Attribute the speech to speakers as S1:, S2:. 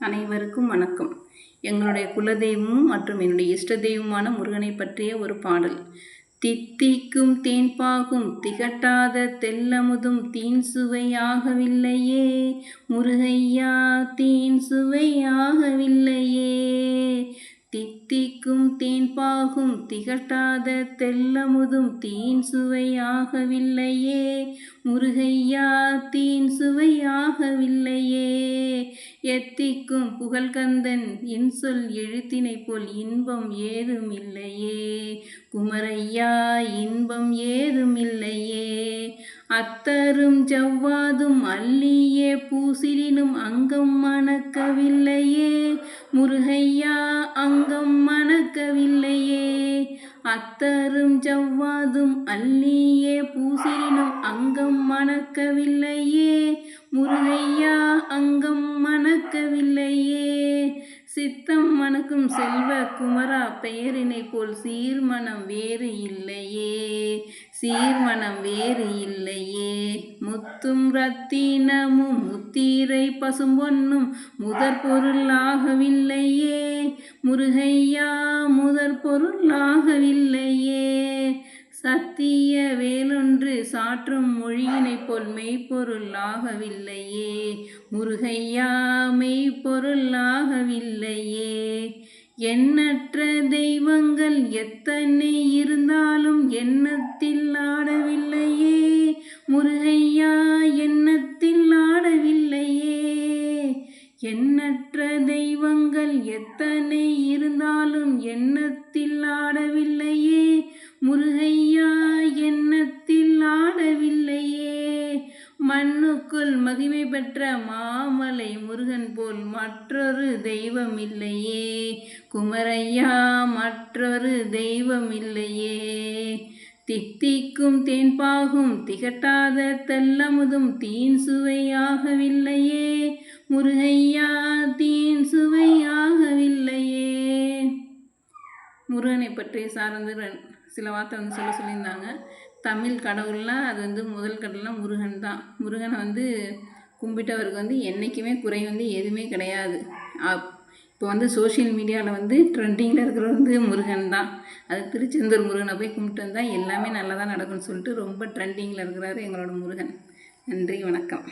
S1: அனைவருக்கும் வணக்கம். எங்களுடைய குலதெய்வமும் மற்றும் என்னுடைய இஷ்ட தெய்வமான முருகனை பற்றிய ஒரு பாடல். தித்திக்கும் தேன்பாகும் திகட்டாத தெல்லமுதும் தீன் சுவையாகவில்லையே முருகையா தீன் சுவையாகவில்லையே தித்திக்கும் தேன்பாகும் திகட்டாத தெல்லமுதும் தீன் சுவையாகவில்லையே முருகையா தீன் சுவையாகவில்லையே எத்திக்கும் புகழ்கந்தன் இன்சொல் எழுத்தினை போல் இன்பம் ஏதும் இல்லையே குமரையா இன்பம் ஏதும் இல்லையே அத்தரும் ஜவ்வாதும் அல்லியே பூசிலினும் அங்கம் மணக்கவில்லையே. முருகையா அங்கம் மணக்கவில்லையே. அத்தரும் ஜவ்வாதும் அல்லியே பூசிலினும் அங்கம் மணக்கவில்லையே. முருகையா அங்கம் மணக்கவில்லையே. சித்தம் மணக்கும் செல்வ குமரா பெயரினை போல் சீர்மணம் வேறு இல்லையே. சீர்மணம் வேறு இல்லையே. முத்தும் ரத்தினமும் முத்தீரை பசும்பொன்னும் முதற் பொருளாகவில்லையே முருகையா முதற் பொருளாகவில்லையே சத்திய வேலொன்று சாற்றும் மொழியினைப் போல் மெய்ப்பொருளாகவில்லையே முருகையா மெய்ப்பொருளாகவில்லையே எண்ணற்ற தெய்வங்கள் எத்தனை இருந்தாலும் எண்ணத்தில் ஆடவில்லையே. முருகையா எண்ணத்தில் ஆடவில்லையே. எண்ணற்ற தெய்வங்கள் எத்தனை இருந்தாலும் மண்ணுக்குள் மகிமை பெற்ற மாமலை முருகன் போல் மற்றொரு தெய்வம் இல்லையே குமரையா மற்றொரு தெய்வம் இல்லையே தித்திக்கும் தேன்பாகும் திகட்டாத தெல்லமுதும் தீன் சுவையாகவில்லையே. முருகையா தீன் சுவையாகவில்லையே. முருகனை பற்றி சார்ந்து சில வார்த்தை வந்து சொல்ல சொல்லியிருந்தாங்க. தமிழ் கடவுள்லாம் அது வந்து முதல் கடவுள்னால் முருகன் தான். முருகனை வந்து கும்பிட்டவருக்கு வந்து என்றைக்குமே குறை வந்து எதுவுமே கிடையாது. இப்போ வந்து சோஷியல் மீடியாவில் வந்து ட்ரெண்டிங்கில் இருக்கிறது வந்து முருகன் தான். அது திருச்செந்தூர் முருகனை போய் கும்பிட்டு வந்தால் எல்லாமே நல்லா தான் நடக்கும்னு சொல்லிட்டு ரொம்ப ட்ரெண்டிங்கில் இருக்கிறாரு எங்களோட முருகன். நன்றி வணக்கம்.